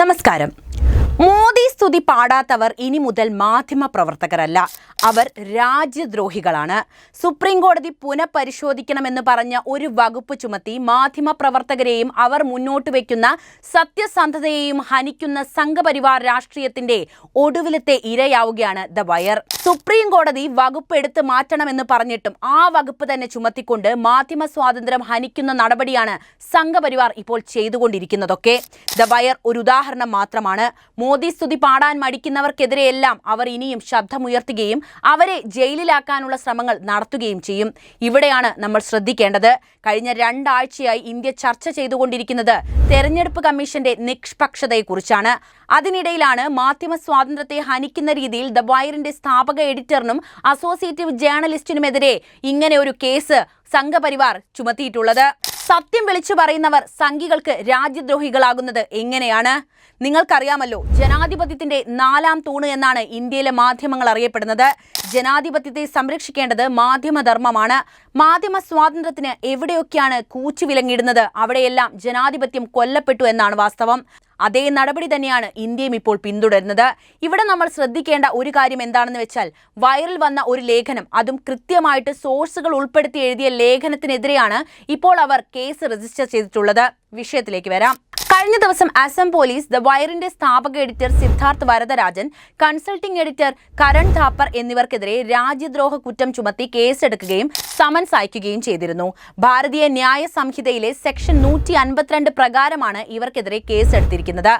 നമസ്കാരം. മോദി സ്തുതി പാടാത്തവർ ഇനി മുതൽ മാധ്യമ പ്രവർത്തകരല്ല. അവർ രാജ്യദ്രോഹികളാണ്. സുപ്രീം കോടതി പുനഃപരിശോധിക്കണമെന്ന് പറഞ്ഞ ഒരു വകുപ്പ് ചുമത്തി മാധ്യമ പ്രവർത്തകരെയും അവർ മുന്നോട്ട് വയ്ക്കുന്ന സത്യസന്ധതയെയും ഹനിക്കുന്ന സംഘപരിവാർ രാഷ്ട്രീയത്തിന്റെ ഒടുവിലത്തെ ഇരയാവുകയാണ് ദ വയർ. സുപ്രീം കോടതി വകുപ്പ് എടുത്ത് മാറ്റണമെന്ന് പറഞ്ഞിട്ടും ആ വകുപ്പ് തന്നെ ചുമത്തിക്കൊണ്ട് മാധ്യമ സ്വാതന്ത്ര്യം ഹനിക്കുന്ന നടപടിയാണ് സംഘപരിവാർ ഇപ്പോൾ ചെയ്തുകൊണ്ടിരിക്കുന്നതൊക്കെ. ദ വയർ ഒരു ഉദാഹരണം മാത്രമാണ്. മോദി സ്തുതി പാടാൻ മടിക്കുന്നവർക്കെതിരെയെല്ലാം അവർ ഇനിയും ശബ്ദമുയർത്തുകയും അവരെ ജയിലിലാക്കാനുള്ള ശ്രമങ്ങൾ നടത്തുകയും ചെയ്യും. ഇവിടെയാണ് നമ്മൾ ശ്രദ്ധിക്കേണ്ടത്. കഴിഞ്ഞ രണ്ടാഴ്ചയായി ഇന്ത്യ ചർച്ച ചെയ്തുകൊണ്ടിരിക്കുന്നത് തെരഞ്ഞെടുപ്പ് കമ്മീഷന്റെ നിഷ്പക്ഷതയെക്കുറിച്ചാണ്. അതിനിടയിലാണ് മാധ്യമ സ്വാതന്ത്ര്യത്തെ ഹനിക്കുന്ന രീതിയിൽ ദ വയറിന്റെ സ്ഥാപക എഡിറ്ററിനും അസോസിയേറ്റീവ് ജേർണലിസ്റ്റിനുമെതിരെ ഇങ്ങനെ ഒരു കേസ് സംഘപരിവാർ ചുമത്തിയിട്ടുള്ളത്. സത്യം വിളിച്ചു പറയുന്നവർ സംഘികൾക്ക് രാജ്യദ്രോഹികളാകുന്നത് എങ്ങനെയാണ്? നിങ്ങൾക്കറിയാമല്ലോ ജനാധിപത്യത്തിന്റെ നാലാം തൂണ് എന്നാണ് ഇന്ത്യയിലെ മാധ്യമങ്ങൾ അറിയപ്പെടുന്നത്. ജനാധിപത്യത്തെ സംരക്ഷിക്കേണ്ടത് മാധ്യമധർമ്മമാണ്. മാധ്യമ സ്വാതന്ത്ര്യത്തിന് എവിടെയൊക്കെയാണ് കൂച്ചുവിലങ്ങിടുന്നത് അവിടെയെല്ലാം ജനാധിപത്യം കൊല്ലപ്പെട്ടു എന്നാണ് വാസ്തവം. അതേ നടപടി തന്നെയാണ് ഇന്ത്യയും ഇപ്പോൾ പിന്തുടരുന്നത്. ഇവിടെ നമ്മൾ ശ്രദ്ധിക്കേണ്ട ഒരു കാര്യം എന്താണെന്ന് വെച്ചാൽ വൈറൽ വന്ന ഒരു ലേഖനം അതും കൃത്യമായിട്ട് സോഴ്സുകൾ ഉൾപ്പെടുത്തി എഴുതിയ ലേഖനത്തിനെതിരെയാണ് ഇപ്പോൾ അവർ കേസ് രജിസ്റ്റർ ചെയ്തിട്ടുള്ളത്. വിഷയത്തിലേക്ക് വരാം. കഴിഞ്ഞ ദിവസം അസം പോലീസ് ദ വയറിന്റെ സ്ഥാപക editor Siddharth Varadarajan consulting editor Karan Thapar എന്നിവർക്കെതിരെ രാജ്യദ്രോഹ കുറ്റം ചുമത്തി കേസെടുക്കുകയും സമൻസ് അയക്കുകയും ചെയ്തിരുന്നു. ഭാരതീയ ന്യായ സംഹിതയിലെ സെക്ഷൻ നൂറ്റി അൻപത്തിരണ്ട് പ്രകാരമാണ് ഇവർക്കെതിരെ കേസെടുത്തിരിക്കുന്നത്.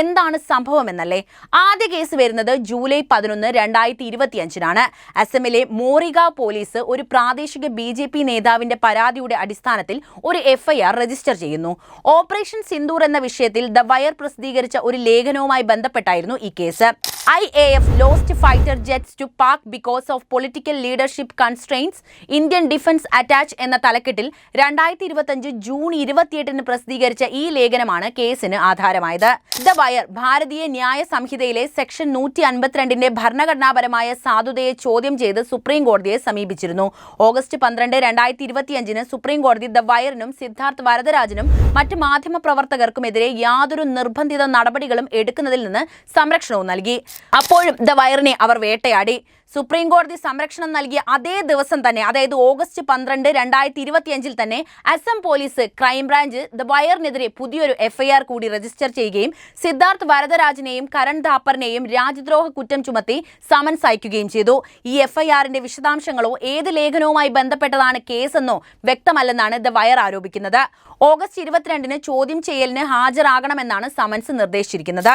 എന്താണ് സംഭവമെന്നല്ലേ? ആദ്യ കേസ് വരുന്നത് ജൂലൈ പതിനൊന്ന് രണ്ടായിരത്തി ഇരുപത്തിയഞ്ചിനാണ് അസമിലെ മോറിഗാവ് പോലീസ് ഒരു പ്രാദേശിക ബി ജെ പി നേതാവിന്റെ പരാതിയുടെ അടിസ്ഥാനത്തിൽ ഒരു എഫ്ഐആർ രജിസ്റ്റർ ചെയ്യുന്നു. ഓപ്പറേഷൻ സിന്ദൂർ എന്ന വിഷയത്തിൽ ദ വയർ പ്രസിദ്ധീകരിച്ച ഒരു ലേഖനവുമായി ബന്ധപ്പെട്ടായിരുന്നു ഈ case. I A F lost fighter jets to Pak because of political leadership constraints Indian defence attache എന്ന തലക്കെട്ടിൽ രണ്ടായിരത്തി ഇരുപത്തഞ്ച് ജൂൺ ഇരുപത്തിയെട്ടിന് പ്രസിദ്ധീകരിച്ച ഈ ലേഖനമാണ് കേസിന് ആധാരമായത്. ദ വയർ ഭാരതീയ ന്യായ സംഹിതയിലെ സെക്ഷൻ നൂറ്റി അൻപത്തിരണ്ടിന്റെ ഭരണഘടനാപരമായ സാധുതയെ ചോദ്യം ചെയ്ത് സുപ്രീം കോടതിയെ സമീപിച്ചിരുന്നു. ഓഗസ്റ്റ് പന്ത്രണ്ട് രണ്ടായിരത്തി ഇരുപത്തിയഞ്ചിന് സുപ്രീം കോടതി ദ വയറിനും സിദ്ധാർത്ഥ് വരദരാജനും മറ്റ് മാധ്യമ പ്രവർത്തകർക്കുമെതിരെ യാതൊരു നിർബന്ധിത നടപടികളും എടുക്കുന്നതിൽ നിന്ന് സംരക്ഷണവും നൽകി. അപ്പോഴും ദ വയറിനെ അവർ വേട്ടയാടി. സുപ്രീം കോടതി സംരക്ഷണം നൽകിയ അതേ ദിവസം തന്നെ അതായത് ഓഗസ്റ്റ് പന്ത്രണ്ട് രണ്ടായിരത്തി ഇരുപത്തിയഞ്ചിൽ തന്നെ Assam police crime branch the വയറിനെതിരെ പുതിയൊരു എഫ്ഐആർ കൂടി രജിസ്റ്റർ ചെയ്യുകയും സിദ്ധാർത്ഥ് വരദരാജിനെയും കരൺ ഥാപ്പറിനെയും രാജ്യദ്രോഹ കുറ്റം ചുമത്തി സമൻസ് അയക്കുകയും ചെയ്തു. ഈ എഫ്ഐആറിന്റെ വിശദാംശങ്ങളോ ഏത് ലേഖനവുമായി ബന്ധപ്പെട്ടതാണ് കേസെന്നോ വ്യക്തമല്ലെന്നാണ് ദ വയർ ആരോപിക്കുന്നത്. ഓഗസ്റ്റ് ഇരുപത്തിരണ്ടിന് ചോദ്യം ചെയ്യലിന് ഹാജരാകണമെന്നാണ് സമൻസ് നിർദ്ദേശിച്ചിരിക്കുന്നത്.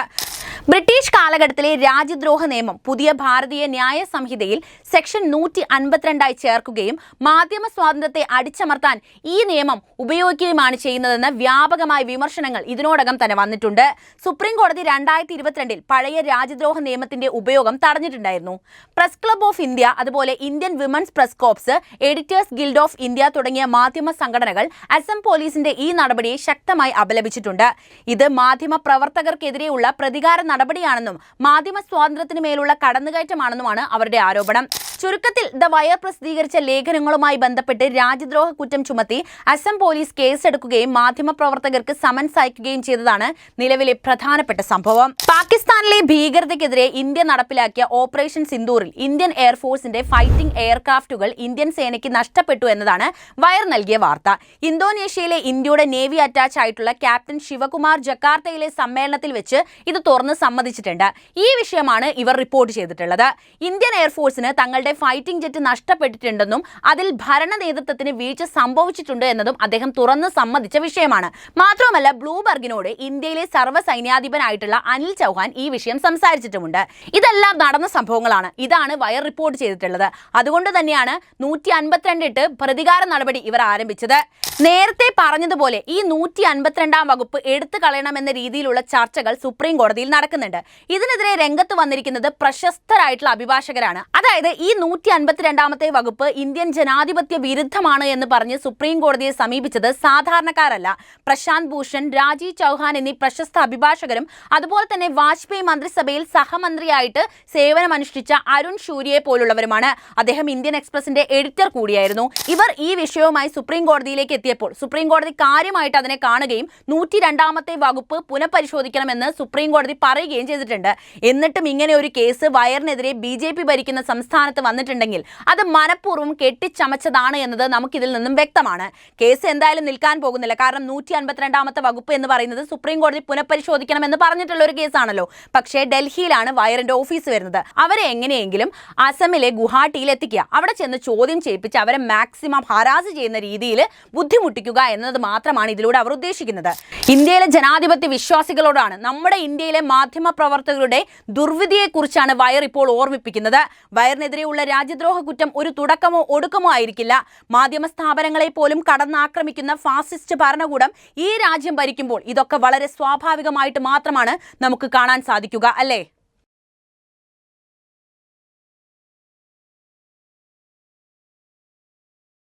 ബ്രിട്ടീഷ് കാലഘട്ടത്തിലെ രാജ്യദ്രോഹ നിയമം പുതിയ ഭാരതീയ ന്യായ സംഹിതയിൽ സെക്ഷൻ നൂറ്റി അൻപത്തിരണ്ടായി ചേർക്കുകയും മാധ്യമ സ്വാതന്ത്ര്യത്തെ അടിച്ചമർത്താൻ ഈ നിയമം ഉപയോഗിക്കുകയുമാണ് ചെയ്യുന്നതെന്ന് വ്യാപകമായ വിമർശനങ്ങൾ ഇതിനോടകം തന്നെ വന്നിട്ടുണ്ട്. സുപ്രീം കോടതി രണ്ടായിരത്തി ഇരുപത്തിരണ്ടിൽ പഴയ രാജ്യദ്രോഹ നിയമത്തിന്റെ ഉപയോഗം തടഞ്ഞിട്ടുണ്ടായിരുന്നു. പ്രസ് ക്ലബ് ഓഫ് ഇന്ത്യ അതുപോലെ Indian women's press corps editors guild of India തുടങ്ങിയ മാധ്യമ സംഘടനകൾ അസം പോലീസിന്റെ ഈ നടപടിയെ ശക്തമായി അപലപിച്ചിട്ടുണ്ട്. ഇത് മാധ്യമ പ്രവർത്തകർക്കെതിരെയുള്ള പ്രതികാര നടപടിയാണെന്നും മാധ്യമ സ്വാതന്ത്ര്യത്തിന് മേലുള്ള കടന്നുകയറ്റമാണെന്നുമാണ് അവരുടെ ആരോപണം. ചുരുക്കത്തിൽ ദ വയർ പ്രസിദ്ധീകരിച്ച ലേഖനങ്ങളുമായി ബന്ധപ്പെട്ട് രാജ്യദ്രോഹ കുറ്റം ചുമത്തി അസം പോലീസ് കേസെടുക്കുകയും മാധ്യമ പ്രവർത്തകർക്ക് സമൻസ് അയക്കുകയും ചെയ്തതാണ് നിലവിലെ പ്രധാനപ്പെട്ട സംഭവം. പാകിസ്ഥാനിലെ ഭീകരതയ്ക്കെതിരെ ഇന്ത്യ നടപ്പിലാക്കിയ ഓപ്പറേഷൻ സിന്ദൂറിൽ ഇന്ത്യൻ എയർഫോഴ്സിന്റെ ഫൈറ്റിംഗ് എയർക്രാഫ്റ്റുകൾ ഇന്ത്യൻ സേനയ്ക്ക് നഷ്ടപ്പെട്ടു എന്നതാണ് വയർ നൽകിയ വാർത്ത. ഇന്തോനേഷ്യയിലെ ഇന്ത്യയുടെ നേവി അറ്റാച്ച് ആയിട്ടുള്ള ക്യാപ്റ്റൻ ശിവകുമാർ ജക്കാർത്തയിലെ സമ്മേളനത്തിൽ വെച്ച് ഇത് തുറന്ന് സമ്മതിച്ചിട്ടുണ്ട്. ഈ വിഷയമാണ് ഇവർ റിപ്പോർട്ട് ചെയ്തിട്ടുള്ളത്. ഇന്ത്യൻ എയർഫോഴ്സിന് തങ്ങളുടെ ഫൈറ്റിംഗ് ജെറ്റ് നഷ്ടപ്പെട്ടിട്ടുണ്ടെന്നും അതിൽ ഭരണ നേതൃത്വത്തിന് വീഴ്ച സംഭവിച്ചിട്ടുണ്ട് എന്നതും അദ്ദേഹം തുറന്ന് സമ്മതിച്ച വിഷയമാണ്. മാത്രമല്ല ബ്ലൂബർഗിനോട് ഇന്ത്യയിലെ സർവ സൈന്യാധിപനായിട്ടുള്ള അനിൽ ചൗഹാൻ ഈ വിഷയം സംസാരിച്ചിട്ടുമുണ്ട്. ഇതെല്ലാം നടന്ന സംഭവങ്ങളാണ്. ഇതാണ് വയർ റിപ്പോർട്ട് ചെയ്തിട്ടുള്ളത്. അതുകൊണ്ട് തന്നെയാണ് നൂറ്റി അൻപത്തിരണ്ടിട്ട് പ്രതികാര നടപടി ഇവർ ആരംഭിച്ചത്. നേരത്തെ പറഞ്ഞതുപോലെ ഈ നൂറ്റി അൻപത്തിരണ്ടാം വകുപ്പ് എടുത്തു കളയണമെന്ന രീതിയിലുള്ള ചർച്ചകൾ സുപ്രീം കോടതിയിൽ നടക്കുന്നുണ്ട്. ഇതിനെതിരെ രംഗത്ത് വന്നിരിക്കുന്നത് പ്രശസ്തരായിട്ടുള്ള അഭിഭാഷകരാണ്. അതായത് ഈ നൂറ്റി അൻപത്തിരണ്ടാമത്തെ വകുപ്പ് ഇന്ത്യൻ ജനാധിപത്യ വിരുദ്ധമാണ് എന്ന് പറഞ്ഞ് സുപ്രീം കോടതിയെ സമീപിച്ചത് സാധാരണക്കാരല്ല. പ്രശാന്ത് ഭൂഷൺ രാജീവ് ചൗഹാൻ എന്നീ പ്രശസ്ത അഭിഭാഷകരും അതുപോലെ തന്നെ വാജ്പേയി മന്ത്രിസഭയിൽ സഹമന്ത്രിയായിട്ട് സേവനമനുഷ്ഠിച്ച അരുൺ ഷൂരിയെ പോലുള്ളവരുമാണ്. അദ്ദേഹം ഇന്ത്യൻ എക്സ്പ്രസിന്റെ എഡിറ്റർ കൂടിയായിരുന്നു. ഇവർ ഈ വിഷയവുമായി സുപ്രീം കോടതിയിലേക്ക് എത്തിയപ്പോൾ സുപ്രീം കോടതി കാര്യമായിട്ട് അതിനെ കാണുകയും നൂറ്റി രണ്ടാമത്തെ വകുപ്പ് പുനഃപരിശോധിക്കണമെന്ന് സുപ്രീം കോടതി പറയുകയും ചെയ്തിട്ടുണ്ട്. എന്നിട്ടും ഇങ്ങനെ ഒരു കേസ് വയറിനെതിരെ ബി ഭരിക്കുന്ന സംസ്ഥാനത്ത് വന്നിട്ടുണ്ടെങ്കിൽ അത് മനഃപൂർവം കെട്ടിച്ചമച്ചതാണ് എന്നത് നമുക്കിതിൽ നിന്നും വ്യക്തമാണ്. കേസ് എന്തായാലും നിൽക്കാൻ പോകുന്നില്ല. കാരണം നൂറ്റി അൻപത്തിരണ്ടാമത്തെ വകുപ്പ് എന്ന് പറയുന്നത് സുപ്രീം കോടതി പുനഃപരിശോധിക്കണമെന്ന് പറഞ്ഞിട്ടുള്ള ഒരു കേസാണല്ലോ. പക്ഷേ ഡൽഹിയിലാണ് വയറിന്റെ ഓഫീസ് വരുന്നത്. അവരെ എങ്ങനെയെങ്കിലും അസമിലെ ഗുവാഹട്ടിയിൽ എത്തിക്കുക അവിടെ ചെന്ന് ചോദ്യം ചെയ്യിപ്പിച്ച് അവരെ മാക്സിമം ഹരാസ് ചെയ്യുന്ന രീതിയിൽ ബുദ്ധിമുട്ടിക്കുക എന്നത് മാത്രമാണ് ഇതിലൂടെ അവർ ഉദ്ദേശിക്കുന്നത്. ഇന്ത്യയിലെ ജനാധിപത്യ വിശ്വാസികളോടാണ് നമ്മുടെ ഇന്ത്യയിലെ മാധ്യമ പ്രവർത്തകരുടെ ദുർവിധിയെക്കുറിച്ചാണ് വയർ ഇപ്പോൾ ഓർമ്മിപ്പിക്കുന്നത്. വയറിനെതിരെയുള്ള രാജ്യദ്രോഹ കുറ്റം ഒരു തുടക്കമോ ഒടുക്കമോ ആയിരിക്കില്ല. മാധ്യമ സ്ഥാപനങ്ങളെ പോലും കടന്നാക്രമിക്കുന്ന ഫാസിസ്റ്റ് ഭരണകൂടം ഈ രാജ്യം ഭരിക്കുമ്പോൾ ഇതൊക്കെ വളരെ സ്വാഭാവികമായിട്ട് മാത്രമാണ് നമുക്ക് കാണാൻ സാധിക്കുക അല്ലേ?